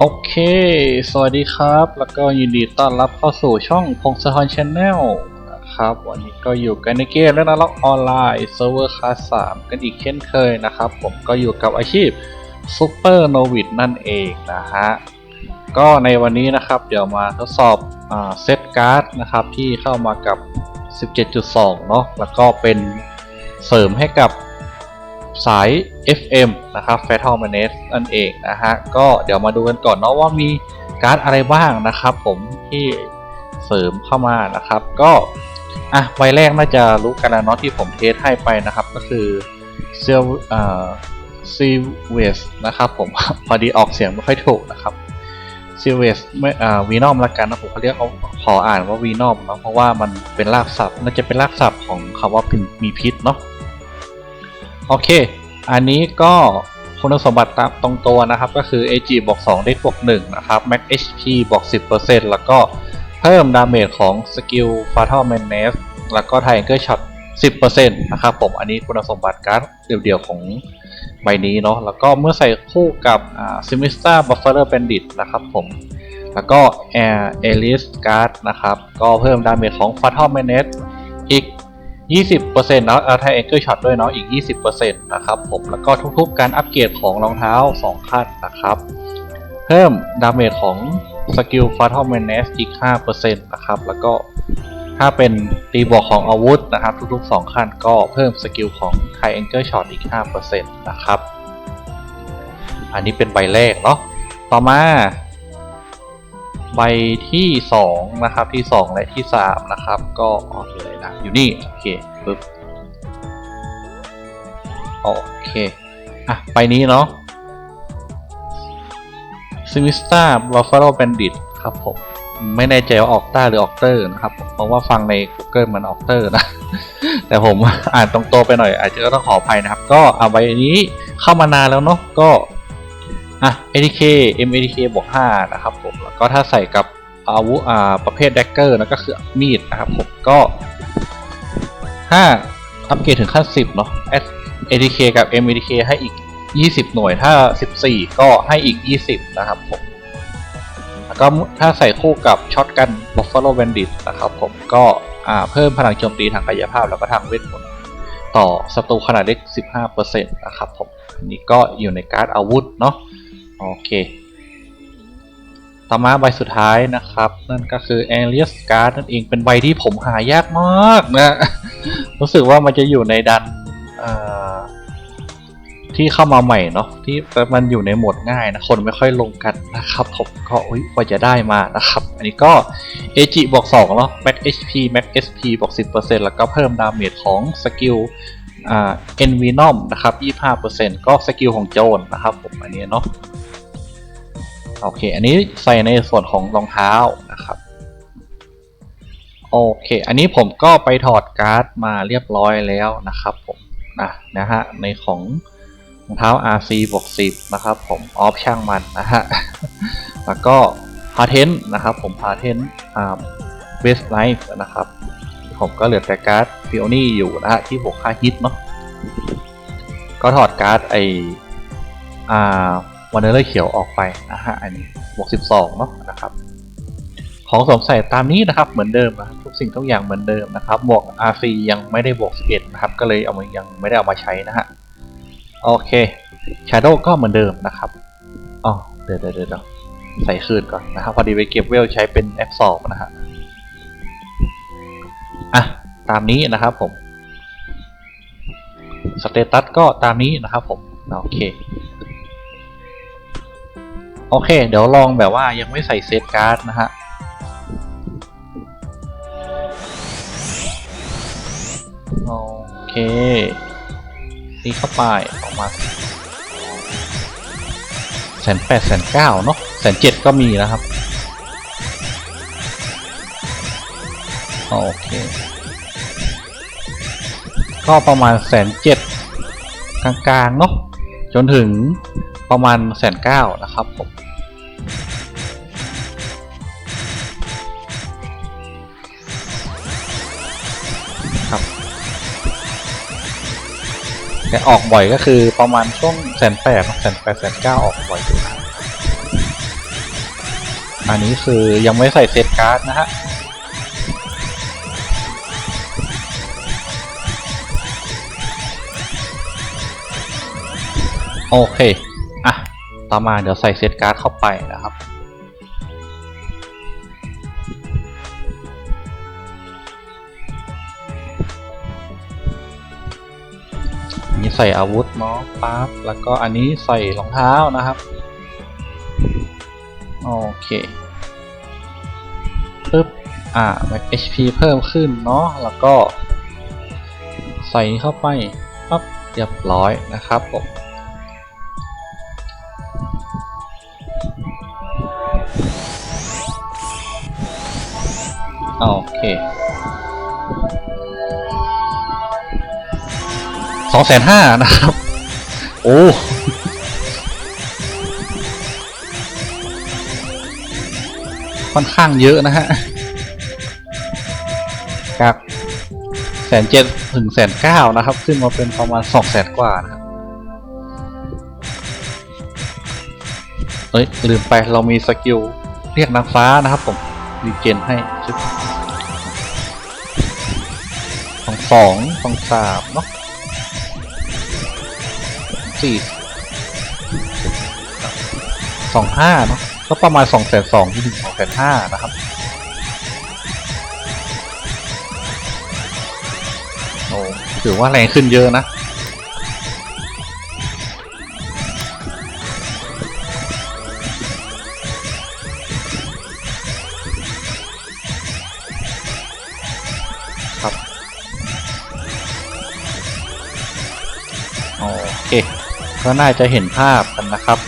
โอเค สวัสดีครับ แล้วก็ยินดีต้อนรับเข้าสู่ช่องพงศธรชาแนลนะครับ วันนี้ก็อยู่กันในเกมและนล็อกออนไลน์เซิร์ฟเวอร์คลาส3กันอีกเช่นเคยนะครับ ผมก็อยู่กับอาชีพซูเปอร์โนวิดนั่นเองนะฮะ ก็ในวันนี้นะครับ เดี๋ยวมาทดสอบเซตการ์ดนะครับ ที่เข้ามากับ 17.2 เนาะแล้วก็เป็นเสริมให้กับ สาย FM นะครับ Fatal Manage นั่นเองนะฮะ ก็เดี๋ยวมาดูกันก่อนเนาะว่ามีการ์ดอะไรบ้างนะครับผมที่เสริมเข้ามานะครับ ก็อะใบแรกน่าจะรู้กันแล้วเนาะที่ผมเทสให้ไปนะครับ ก็คือเซลอ่าซีเวสนะครับผม พอดีออกเสียงไม่ค่อยถูกนะครับซีเวสไม่อ่าวีนอมละกันนะผมเขาเรียกเขาขออ่านว่าวีนอมเนาะเพราะว่ามันเป็นรากศัพท์น่าจะเป็นรากศัพท์ของคำว่ามีพิษเนาะ โอเค อันนี้ก็คุณสมบัติตามตรงตัวนะครับ ก็คือ AG บวก2ได้บวก1นะครับ Max HP บวก10%แล้วก็เพิ่มดาเมจของสกิล Fatal Menace แล้วก็ Triangle Shot 10%นะครับผมอันนี้คุณสมบัติการ์ดเดี่ยวๆของใบนี้เนาะแล้วก็เมื่อใส่คู่กับ Sinister Buffalo Bandit นะครับผมแล้วก็ Air Alice Guard นะครับ ก็เพิ่มดาเมจของ Fatal Menace อีก20%แล้วเอาไทเอ็กเกอร์ช็อตด้วยเนาะอีก 20%นะครับผมแล้วก็ทุกๆ การอัปเกรดของรองเท้า 2 ขั้นนะครับ เพิ่มดาเมจของสกิลฟาทอลเมนเนสอีก 5%นะครับ แล้วก็ถ้าเป็นตีบวกของอาวุธนะครับ ทุกๆ 2 ขั้นก็เพิ่มสกิลของไทเอ็กเกอร์ช็อตอีก 5%นะครับ อันนี้เป็นใบแรกเนาะต่อมา ใบที่ 2 นะครับที่ 2 และที่ 3 นะครับ ก็โอเคเลยนะอยู่นี่ โอเคปึ๊บโอเค อะใบนี้เนาะ s i n i s t a Buffalo Bandit ครับผม ไม่แน่ใจว่าออกต้าหรือออกเตอร์นะครับ เพราะว่าฟังใน Google มันออกเตอร์นะ แต่ผมอ่านตรงโตไปหน่อย อาจจะต้องขออภัยนะครับ ก็เอาใบนี้เข้ามานานแล้วเนาะก็ อะ ATK MATK บวก5นะครับผมแล้วก็ถ้าใส่กับอาวุธอ่าประเภทแดกเกอร์นะก็คือมีดนะครับผมก็ถ้าอัปเกรดถึงขั้น 10 เนาะ ATK กับ MATK ให้อีก 20 หน่วยถ้า 14 ก็ให้อีก 20 นะครับผมแล้วก็ถ้าใส่คู่กับช็อตกัน Buffalo Bandit นะครับผมก็อ่าเพิ่มพลังโจมตีทางกายภาพแล้วก็ทางเวทมนต์ต่อศัตรูขนาดเล็ก 15%นะครับผมนนี้ก็อยู่ในการ์ดอาวุธเนาะ โอเค ต่อมาใบสุดท้ายนะครับ นั่นก็คือ a l i a s Card นั่นเองเป็นใบที่ผมหายากมากนะ รู้สึกว่ามันจะอยู่ในดันที่เข้ามาใหม่เนาะที่มันอยู่ในโหมดง่ายนะ คนไม่ค่อยลงกันนะครับผมก็อุ๊ยกว่าจะได้มานะครับ อันนี้ก็ AG บวก2เนาะ Max HP Max SP บวก 10%แล้วก็เพิ่มดาเมจของสกิลอ่า Envenom นะครับ 25%ก็สกิลของโจนนะครับผมอันนี้เนาะ โอเค อันนี้ใส่ในส่วนของรองเท้านะครับ โอเค อันนี้ผมก็ไปถอดการ์ดมาเรียบร้อยแล้วนะครับผมนะนะฮะ ในของรองเท้า RC บวก10นะครับผม ออฟช่างมันนะฮะ แล้วก็พาเทนนะครับผมพาเทนอ่าเบสไลฟ์นะครับ ผมก็เหลือแต่การ์ดฟิโอนี่อยู่นะฮะ ที่บวกค่าฮิตเนาะ ก็ถอดการ์ดไออ่า วันเนอร์เขียวออกไปนะฮะอันนี้บวก 12 เนาะนะครับ ของสวมใส่ตามนี้นะครับเหมือนเดิมนะครับทุกสิ่งทุกอย่างเหมือนเดิมนะครับบวก RC ยังไม่ได้บวก 11 นะครับ ก็เลยเอามายังไม่ได้เอามาใช้นะฮะโอเค Shadow ก็เหมือนเดิมนะครับอ๋อเดี๋ยวเดี๋ยวเดี๋ยวใส่คืนก่อนนะครับพอดีไปเก็บเวลใช้เป็น F2 นะฮะอะตามนี้นะครับผมสเตตัสก็ตามนี้นะครับผมโอเค โอเค เดี๋ยวลองแบบว่ายังไม่ใส่เซตการ์ดนะฮะโอเคนี่เข้าไปออกมาแสนแปดแสนเก้าเนาะแสนเจ็ดก็มีนะครับ โอเค ก็ประมาณแสนเจ็ดกลางๆเนาะจนถึงประมาณแสนเก้านะครับผม แต่ออกบ่อยก็คือประมาณช่วงแสนแปดแสนแปดแสนเก้าออกบ่อยอยู่อันนี้คือยังไม่ใส่เซตการ์ดนะฮะโอเค อะ ต่อมาเดี๋ยวใส่เซตการ์ดเข้าไปนะครับ มีใส่อาวุธเนาะปั๊บแล้วก็อันนี้ใส่รองเท้านะครับ โอเคปึ๊บ อ่า HP เพิ่มขึ้นเนาะ แล้วก็ ใส่เข้าไปปั๊บเรียบร้อยนะครับผมโอเค สองแสนห้านะครับ โอ้ค่อนข้างเยอะนะฮะจากแสนเจ็ดถึงแสนเก้านะครับ ขึ้นมาเป็นประมาณสองแสนกว่านะครับเอ้ยลืมไปเรามีสกิลเรียกนางฟ้านะครับผมรีเจนให้ชึบสองสองสองสามเนาะ สี่สองห้าเนาะก็ประมาณสองแสนสองถึงสองแสนห้านะครับโอ้ถือว่าแรงขึ้นเยอะนะครับโอเค ก็น่าจะเห็นภาพกันนะครับ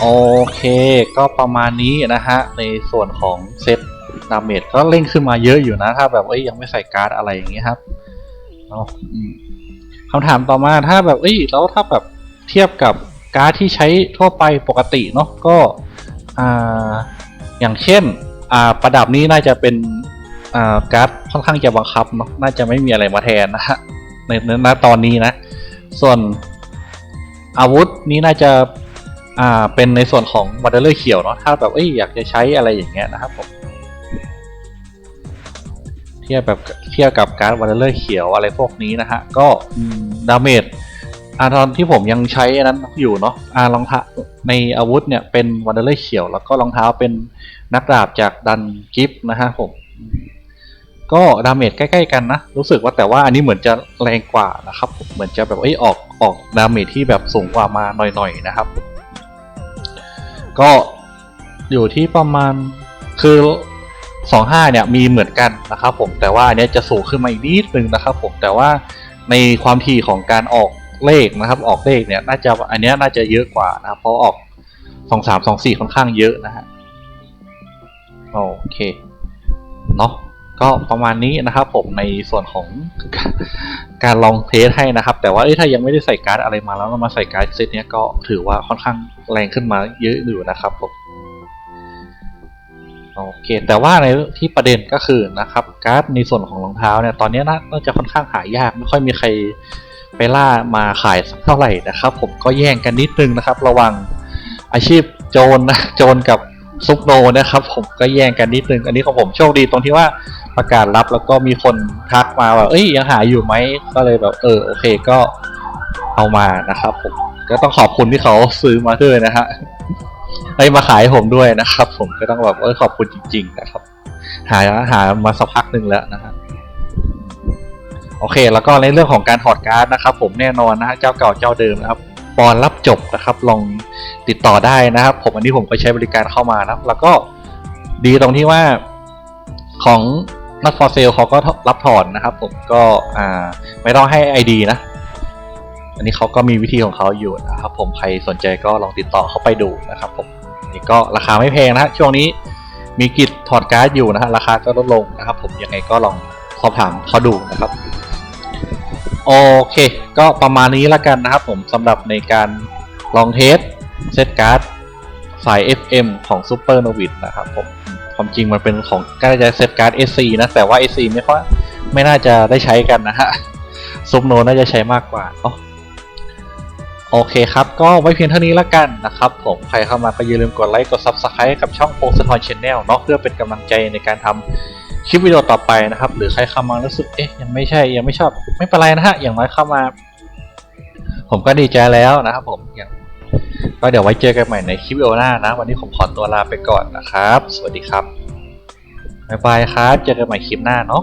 โอเค ก็ประมาณนี้นะฮะ ในส่วนของเซตดาเมจก็เร่งขึ้นมาเยอะอยู่นะ ถ้าแบบเอ้ยยังไม่ใส่การ์ดอะไรอย่างเงี้ยครับเนาคำถามต่อมาถ้าแบบเอ้ยแล้วถ้าแบบเทียบกับการ์ดที่ใช้ทั่วไปปกติเนาะก็อ่าอย่างเช่น อ่าประดับนี้น่าจะเป็นอ่าการ์ดค่อนข้างจะบังคับเนาะน่าจะไม่มีอะไรมาแทนนะฮะในในณตอนนี้นะ ส่วนอาวุธนี้น่าจะอ่าเป็นในส่วนของวอเตอร์เขียวเนาะถ้าแบบเอ้ยอยากจะใช้อะไรอย่างเงี้ยนะครับผมเทียบแบบเทียบกับการ์ดวอเตอร์เขียวอะไรพวกนี้นะฮะ ก็ดาเมจ อาตอนที่ผมยังใช้อันนั้นอยู่เนาะอารองเท้าในอาวุธเนี่ยเป็นวอเตอร์เขียว แล้วก็รองเท้าเป็นนักดาบจากดันกิฟนะฮะผม ก็ดาเมจใกล้ๆกันนะ รู้สึกว่าแต่ว่าอันนี้เหมือนจะแรงกว่านะครับ เหมือนจะแบบเอ้ยออกออกดาเมจที่แบบสูงกว่ามาหน่อยๆนะครับ ก็อยู่ที่ประมาณคือสองห้าเนี่ยมีเหมือนกันนะครับผมแต่ว่าอันนี้จะสูงขึ้นมาอีกนิดนึงนะครับผมแต่ว่าในความถี่ของการออก เลขนะครับ ออกเลขเนี่ยน่าจะอันนี้น่าจะเยอะกว่านะครับเพราะออกสองสามสองสี่ค่อนข้างเยอะนะฮะโอเคเนาะก็ประมาณนี้นะครับผมในส่วนของการลองเทสให้นะครับ แต่ว่าถ้ายังไม่ได้ใส่การ์ดอะไรมาแล้วเรามาใส่การ์ดเซตเนี้ยก็ถือว่าค่อนข้างแรงขึ้นมาเยอะอยู่นะครับผมโอเค แต่ว่าในที่ประเด็นก็คือนะครับ การ์ดในส่วนของรองเท้าเนี่ยตอนนี้น่าจะค่อนข้างหายากไม่ค่อยมีใคร ไปล่ามาขายสักเท่าไหร่นะครับ ผมก็แย่งกันนิดนึงนะครับ ระวังอาชีพโจรนะโจรกับซุปโนนะครับ ผมก็แย่งกันนิดนึง อันนี้ของผมโชคดีตรงที่ว่าประกาศรับแล้วก็มีคนทักมาว่าเอ้ยยังหาอยู่ไหมก็เลยแบบเออโอเคก็เอามานะครับผมก็ต้องขอบคุณที่เขาซื้อมาด้วยนะฮะไอ้มาขายผมด้วยนะครับ ผมก็ต้องแบบเออขอบคุณจริง ๆ นะครับ หาหามาสักพักหนึ่งแล้วนะฮะ โอเค แล้วก็ในเรื่องของการถอดการ์ดนะครับผมแน่นอนนะฮะเจ้าเก่าเจ้าเดิมนะครับปอนรับจบนะครับลองติดต่อได้นะครับ ผมอันนี้ผมก็ใช้บริการเข้ามานะครับแล้วก็ดีตรงที่ว่าของ not for sale เขาก็รับถอนนะครับ ผมก็อ่าไม่ต้องให้ ID นะ อันนี้เขาก็มีวิธีของเขาอยู่นะครับ ผมใครสนใจก็ลองติดต่อเข้าไปดูนะครับ ผมนี่ก็ราคาไม่แพงนะฮะช่วงนี้มีกิจถอดการ์ดอยู่นะฮะราคาก็ลดลงนะครับ ผมยังไงก็ลองสอบถามเขาดูนะครับ โอเค ก็ประมาณนี้ละกันนะครับผมสำหรับในการลองเทสเซตการ์ดสาย FM ของ Super Novit นะครับผมความจริงมันเป็นของก็จะเซตการ์ด SC นะ แต่ว่า SC ไม่ค่อยไม่น่าจะได้ใช้กันนะฮะซุปโนน่าจะใช้มากกว่าโอเคครับ ก็ไว้เพียงเท่านี้ละกันนะครับผมใครเข้ามาก็อย่าลืมกดไลค์กด Subscribe กับช่องโปงสะทอนชแนลเนาะเพื่อเป็นกำลังใจในการทำ คลิปวิดีโอต่อไปนะครับ หรือใครเข้ามารู้สึกเอ๊ะยังไม่ใช่ยังไม่ชอบไม่เป็นไรนะฮะอย่างน้อยเข้ามา ผมก็ดีใจแล้วนะครับผมอย่างก็เดี๋ยวไว้เจอกันใหม่ในคลิปวิดีโอหน้านะ วันนี้ผมขอตัวลาไปก่อนนะครับ สวัสดีครับบ๊ายบายครับ เจอกันใหม่คลิปหน้าเนาะ